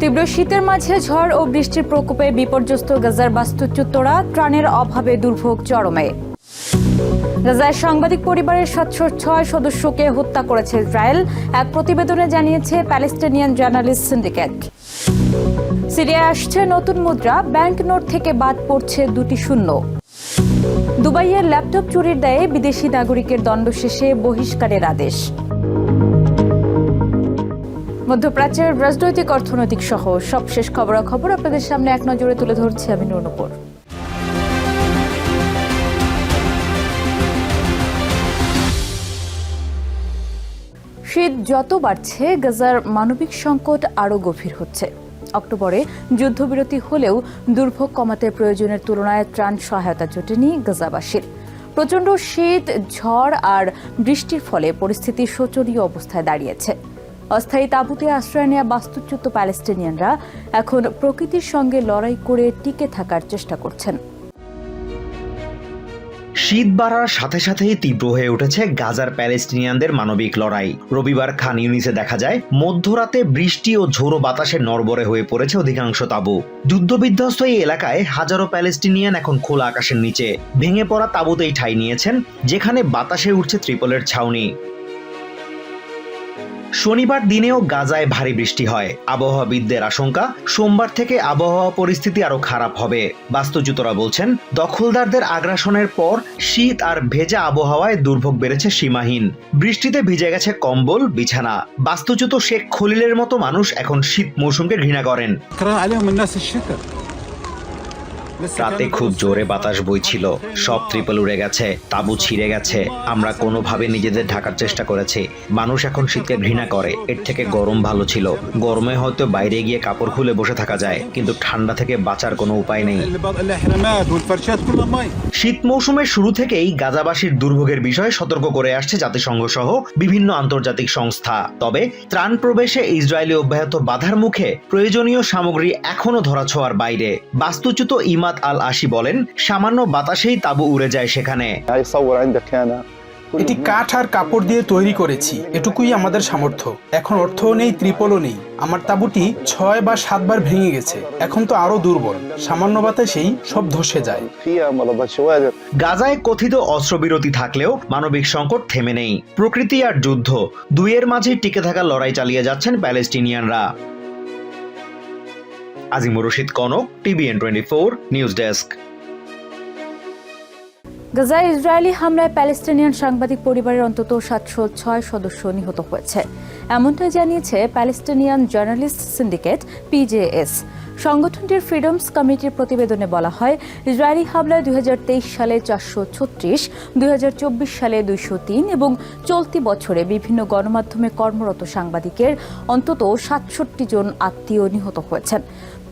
তীব্র শীতের মাঝে ঝড় ও বৃষ্টির প্রকোপে বিপর্যস্ত গাজার বাস্তুচ্যুতরা ত্রাণের অভাবে দুর্ভোগ চরমে। গাজায় সাংবাদিক পরিবারের সাতশো ছয় সদস্যকে হত্যা করেছে ইসরায়েল, এক প্রতিবেদনে জানিয়েছে প্যালেস্টিনিয়ান জার্নালিস্ট সিন্ডিকেট। সিরিয়ায় আসছে নতুন মুদ্রা, ব্যাংক নোট থেকে বাদ পড়ছে দুটি শূন্য। দুবাইয়ের ল্যাপটপ চুরির দায়ে বিদেশি নাগরিকের দণ্ড শেষে বহিষ্কারের আদেশ। মধ্যপ্রাচ্যের রাজনৈতিক, অর্থনৈতিক সহ সবশেষ খবরাখবর আপনাদের সামনে এক নজরে তুলে ধরছি আমি নুরনপুর শীত যত বাড়ছে, গাজার মানবিক সংকট আরও গভীর হচ্ছে। অক্টোবরে যুদ্ধবিরতি হলেও দুর্ভোগ কমাতে প্রয়োজনের তুলনায় ত্রাণ সহায়তা জোটেনি গাজাবাসীর। প্রচণ্ড শীত, ঝড় আর বৃষ্টির ফলে পরিস্থিতি শোচনীয় অবস্থায় দাঁড়িয়েছে। অস্থায়ী তাঁবুতে আশ্রয় নেওয়া বাস্তুচ্যুত প্যালেস্টিনিয়ানরা এখন প্রকৃতির সঙ্গে লড়াই করে টিকে থাকার চেষ্টা করছেন। শীত বাড়ার সাথে সাথেই তীব্র হয়ে উঠেছে গাজার প্যালেস্টিনিয়ানদের মানবিক লড়াই। রবিবার খান ইউনিসে দেখা যায়, মধ্যরাতে বৃষ্টি ও ঝোড়ো বাতাসে নড়বড়ে হয়ে পড়েছে অধিকাংশ তাঁবু। যুদ্ধবিধ্বস্ত এই এলাকায় হাজারো প্যালেস্টিনিয়ান এখন খোলা আকাশের নিচে। ভেঙে পড়া তাঁবুতেই ঠাঁই নিয়েছেন, যেখানে বাতাসে উঠছে ত্রিপলের ছাউনি। শনিবার দিনেও গাজায় ভারী বৃষ্টি হয়। আবহাওয়াবিদদের আশঙ্কা, সোমবার থেকে আবহাওয়া পরিস্থিতি আরও খারাপ হবে। বাস্তুচ্যুতরা বলছেন, দখলদারদের আগ্রাসনের পর শীত আর ভেজা আবহাওয়ায় দুর্ভোগ বেড়েছে সীমাহীন। বৃষ্টিতে ভিজে গেছে কম্বল, বিছানা। বাস্তুচ্যুত শেখ খলিলের মতো মানুষ এখন শীত মৌসুমকে ঘৃণা করেন। রাতে খুব জোরে বাতাস বইছিল। সব ত্রিপল উড়ে গেছে তাবু ছিঁড়ে গেছে। আমরা কোনোভাবে নিজেদের ঢাকার চেষ্টা করেছি। মানুষ এখন শীতকে ঘৃণা করে। এর থেকে গরম ভালো ছিল। গরমে হয়তো বাইরে গিয়ে কাপড় খুলে বসে থাকা যায় কিন্তু ঠান্ডা থেকে বাঁচার কোনো উপায় নেই। শীত মৌসুমের শুরু থেকেই গাজাবাসীর দুর্ভোগের বিষয়ে সতর্ক করে আসছে জাতিসংঘ সহ বিভিন্ন আন্তর্জাতিক সংস্থা। তবে ত্রাণ প্রবেশে ইসরায়েলি অব্যাহত বাধার মুখে প্রয়োজনীয় সামগ্রী এখনও ধরাছোঁয়ার বাইরে। বাস্তুচ্যুত ইমা মোহাম্মদ আল আশি বলেন সামান্য বাতাসেই তাবু উড়ে যায় সেখানে। এটি কাঠ আর কাপড় দিয়ে তৈরি করেছি এটুকুই আমাদের সামর্থ্য। এখন অর্থও নেই ত্রিপলও নেই। আমার তাবুটি ছয় বা সাতবার ভেঙে গেছে। এখন তো আরও দুর্বল। সামান্য বাতাসেই সব ধসে যায়। গাজায় কথিত অস্ত্রবিরতি থাকলেও মানবিক সংকট থেমে নেই। প্রকৃতি আর যুদ্ধ দুইয়ের মাঝে টিকে থাকা লড়াই চালিয়ে যাচ্ছেন প্যালেস্টিনিয়ানরা। Azimur Rashid Kanak TVN twenty four news desk গাজায় ইসরায়েলি হামলায় প্যালেস্টিনিয়ান সাংবাদিক পরিবারের অন্তত সাতশো ছয় সদস্য নিহত হয়েছে। এমনটাই জানিয়েছে প্যালেস্টিনিয়ান জার্নালিস্ট সিন্ডিকেট পিজেএস সংগঠনটির ফ্রিডমস কমিটির প্রতিবেদনে বলা হয়, ইসরায়েলি হামলায় দুই হাজার তেইশ সালে চারশো ছত্রিশ সালে দুইশো তিন এবং চলতি বছরে বিভিন্ন গণমাধ্যমে কর্মরত সাংবাদিকের অন্তত সাতষট্টি জন আত্মীয় নিহত হয়েছেন।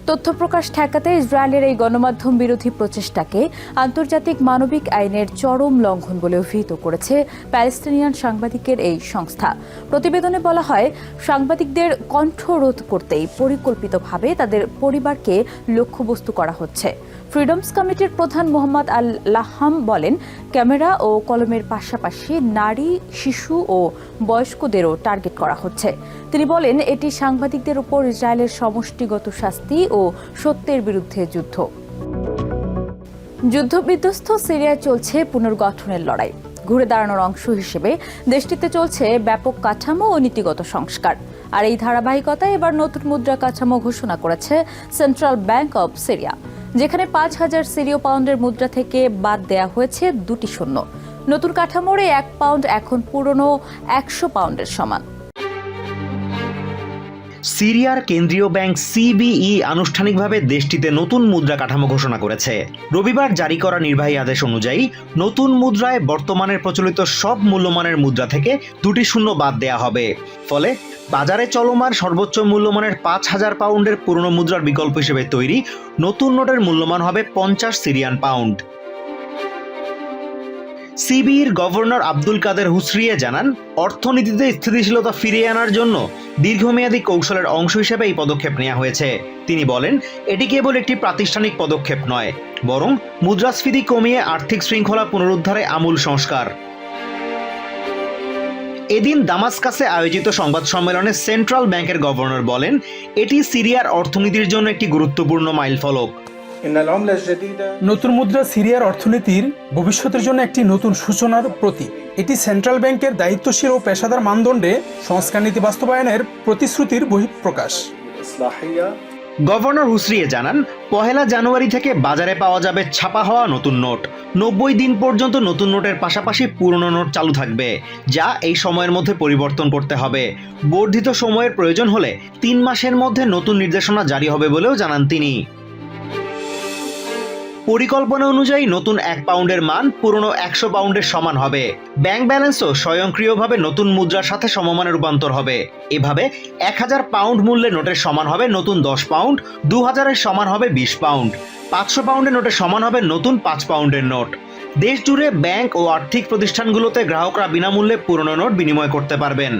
তথ্য প্রকাশ ঠেকাতে ইসরায়েলের এই গণমাধ্যম বিরোধী প্রচেষ্টাকে আন্তর্জাতিক মানবিক আইনের চরম লঙ্ঘন বলে অভিহিত করেছে প্যালেস্টিনিয়ান সাংবাদিকের এই সংস্থা। প্রতিবেদনে বলা হয়, সাংবাদিকদের কণ্ঠ রোধ করতেই পরিকল্পিতভাবে তাদের পরিবারকে লক্ষ্যবস্তু করা হচ্ছে। ফ্রিডমস কমিটির প্রধান মোহাম্মদ আল লাহাম বলেন, ক্যামেরা ও কলমের পাশাপাশি নারী, শিশু ও বয়স্কদেরও টার্গেট করা হচ্ছে। তিনি বলেন, এটি সাংবাদিকদের উপর ইসরায়েলের সমষ্টিগত শাস্তি ও সত্যের বিরুদ্ধে যুদ্ধ। যুদ্ধবিধ্বস্ত সিরিয়ায় চলছে পুনর্গঠনের লড়াই। ঘুরে দাঁড়ানোর অংশ হিসেবে দেশটিতে চলছে ব্যাপক কাঠামো ও নীতিগত সংস্কার। আর এই ধারাবাহিকতায় এবার নতুন মুদ্রা কাঠামো ঘোষণা করেছে সেন্ট্রাল ব্যাংক অব সিরিয়া যেখানে পাঁচ হাজার সিরিয় পাউন্ডের মুদ্রা থেকে বাদ দেয়া হয়েছে দুটি শূন্য। নতুন কাঠামোর এক পাউন্ড এখন পুরনো একশো পাউন্ডের সমান। সিরিয়ার কেন্দ্রীয় ব্যাংক সিবিই আনুষ্ঠানিকভাবে দেশটিতে নতুন মুদ্রা কাঠামো ঘোষণা করেছে। রবিবার জারি করা নির্বাহী আদেশ অনুযায়ী নতুন মুদ্রায় বর্তমানের প্রচলিত সব মূল্যমানের মুদ্রা থেকে দুটি শূন্য বাদ দেয়া হবে। ফলে বাজারে চলমান সর্বোচ্চ মূল্যমানের পাঁচ হাজার পাউন্ডের পুরনো মুদ্রার বিকল্প হিসেবে তৈরি নতুন নোটের মূল্যমান হবে পঞ্চাশ সিরিয়ান পাউন্ড। সিবির গভর্নর আব্দুল কাদের হুসরিয়ে জানান, অর্থনীতিতে স্থিতিশীলতা ফিরিয়ে আনার জন্য দীর্ঘমেয়াদী কৌশলের অংশ হিসেবে এই পদক্ষেপ নেওয়া হয়েছে। তিনি বলেন, এটি কেবল একটি প্রাতিষ্ঠানিক পদক্ষেপ নয়, বরং মুদ্রাস্ফীতি কমিয়ে আর্থিক শৃঙ্খলা পুনরুদ্ধারে আমূল সংস্কার। এদিন দামাস্কাসে আয়োজিত সংবাদ সম্মেলনে সেন্ট্রাল ব্যাংকের গভর্নর বলেন, এটি সিরিয়ার অর্থনীতির জন্য একটি গুরুত্বপূর্ণ মাইলফলক। নতুন মুদ্রা সিরিয়ার অর্থনীতির ভবিষ্যতের জন্য একটি নতুন সূচনার প্রতীক। এটি সেন্ট্রাল ব্যাংকের দায়িত্বশীল ও পেশাদার মানদণ্ডে সংস্কার নীতি বাস্তবায়নের প্রতিশ্রুতির বহিঃপ্রকাশ। গভর্নর হুসরিয়ে জানান পহেলা জানুয়ারি থেকে বাজারে পাওয়া যাবে ছাপা হওয়া নতুন নোট। নব্বই দিন পর্যন্ত নতুন নোটের পাশাপাশি পুরনো নোট চালু থাকবে যা এই সময়ের মধ্যে পরিবর্তন করতে হবে। বর্ধিত সময়ের প্রয়োজন হলে তিন মাসের মধ্যে নতুন নির্দেশনা জারি হবে বলেও জানান তিনি। পরিকল্পনা অনুযায়ী নতুন এক পাউন্ডের মান পুরনো একশো পাউন্ডের সমান হবে। ব্যাংক ব্যালেন্সও স্বয়ংক্রিয়ভাবে নতুন মুদ্রার সাথে সমমানে রূপান্তর হবে। এভাবে এক হাজার পাউন্ড মূল্যের নোটের সমান হবে নতুন দশ পাউন্ড, দু হাজারের সমান হবে বিশ পাউন্ড, পাঁচশো পাউন্ডের নোটের সমান হবে নতুন পাঁচ পাউন্ডের নোট। দেশ জুড়ে ব্যাংক ও আর্থিক প্রতিষ্ঠানগুলোতে গ্রাহকরা বিনামূল্যে পুরনো নোট বিনিময় করতে পারবেন।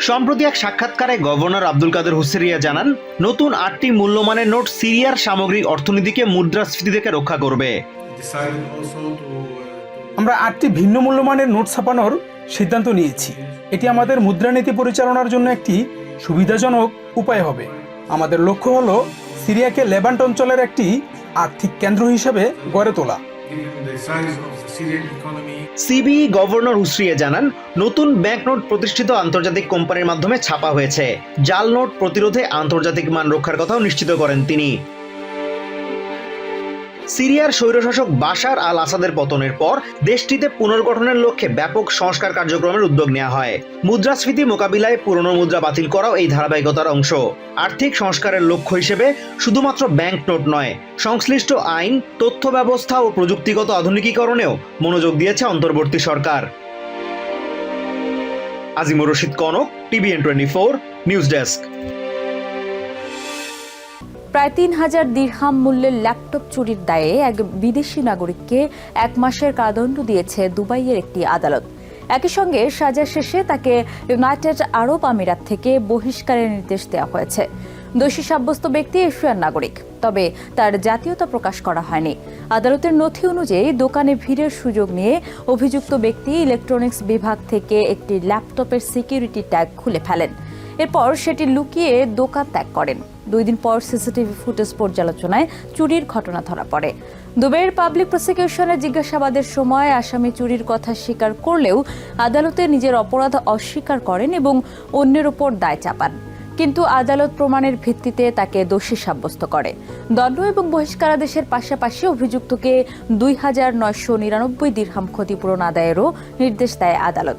সম্প্রতি এক সাক্ষাৎকারে গভর্নর আব্দুল কাদের হুসেরিয়া জানান, নতুন আটটি মূল্যমানের নোট সিরিয়ার সামগ্রিক অর্থনীতিকে মুদ্রাস্ফীতি থেকে রক্ষা করবে। আমরা আটটি ভিন্ন মূল্যমানের নোট ছাপানোর সিদ্ধান্ত নিয়েছি। এটি আমাদের মুদ্রানীতি পরিচালনার জন্য একটি সুবিধাজনক উপায় হবে। আমাদের লক্ষ্য হলো সিরিয়াকে লেবান্ট অঞ্চলের একটি আর্থিক কেন্দ্র হিসেবে গড়ে তোলা। সিবিই গভর্নর হুসরিয়ে জানান, নতুন ব্যাংক নোট প্রতিষ্ঠিত আন্তর্জাতিক কোম্পানির মাধ্যমে ছাপা হয়েছে। জাল নোট প্রতিরোধে আন্তর্জাতিক মান রক্ষার কথাও নিশ্চিত করেন তিনি। সিরিয়ার স্বৈরশাসক বাশার আল আসাদের পতনের পর দেশটিতে পুনর্গঠনের লক্ষ্যে ব্যাপক সংস্কার কার্যক্রমের উদ্যোগ নেওয়া হয়। মুদ্রাস্ফীতি মোকাবিলায় পুরনো মুদ্রা বাতিল করাও এই ধারাবাহিকতার অংশ। আর্থিক সংস্কারের লক্ষ্য হিসেবে শুধুমাত্র ব্যাংক নোট নয়, সংশ্লিষ্ট আইন, তথ্য ব্যবস্থা ও প্রযুক্তিগত আধুনিকীকরণেও মনোযোগ দিয়েছে অন্তর্বর্তী সরকার। Azimur Rashid Kanak, TVN twenty four, news desk. প্রায় তিন হাজার দিরহাম মূল্যের ল্যাপটপ চুরির দায়ে এক বিদেশি নাগরিককে এক মাসের কারাদণ্ড দিয়েছে দুবাইয়ের একটি আদালত। একই সঙ্গে সাজা শেষে তাকে ইউনাইটেড আরব আমিরাত থেকে বহিষ্কারের নির্দেশ দেওয়া হয়েছে। দোষী সাব্যস্ত ব্যক্তি এশিয়ার নাগরিক, তবে তার জাতীয়তা প্রকাশ করা হয়নি। আদালতের নথি অনুযায়ী দোকানে ভিড়ের সুযোগ নিয়ে অভিযুক্ত ব্যক্তি ইলেকট্রনিক্স বিভাগ থেকে একটি ল্যাপটপের সিকিউরিটি ট্যাগ খুলে ফেলেন। এরপর সেটি লুকিয়ে দোকান ত্যাগ করেন। দুই দিন পর সিসিটিভি ফুটেজ পর্যালোচনায় চুরির ঘটনা ধরা পড়ে। দুবাইয়ের পাবলিক প্রসিকিউশনের জিজ্ঞাসাবাদের সময় আসামি চুরির কথা স্বীকার করলেও আদালতে নিজের অপরাধ অস্বীকার করেন এবং অন্যের ওপর দায় চাপান। কিন্তু আদালত প্রমাণের ভিত্তিতে তাকে দোষী সাব্যস্ত করে। দণ্ড এবং বহিষ্কারাদেশের পাশাপাশি অভিযুক্তকে দুই হাজার নয়শো নিরানব্বই দিরহাম ক্ষতিপূরণ আদায়েরও নির্দেশ দেয় আদালত।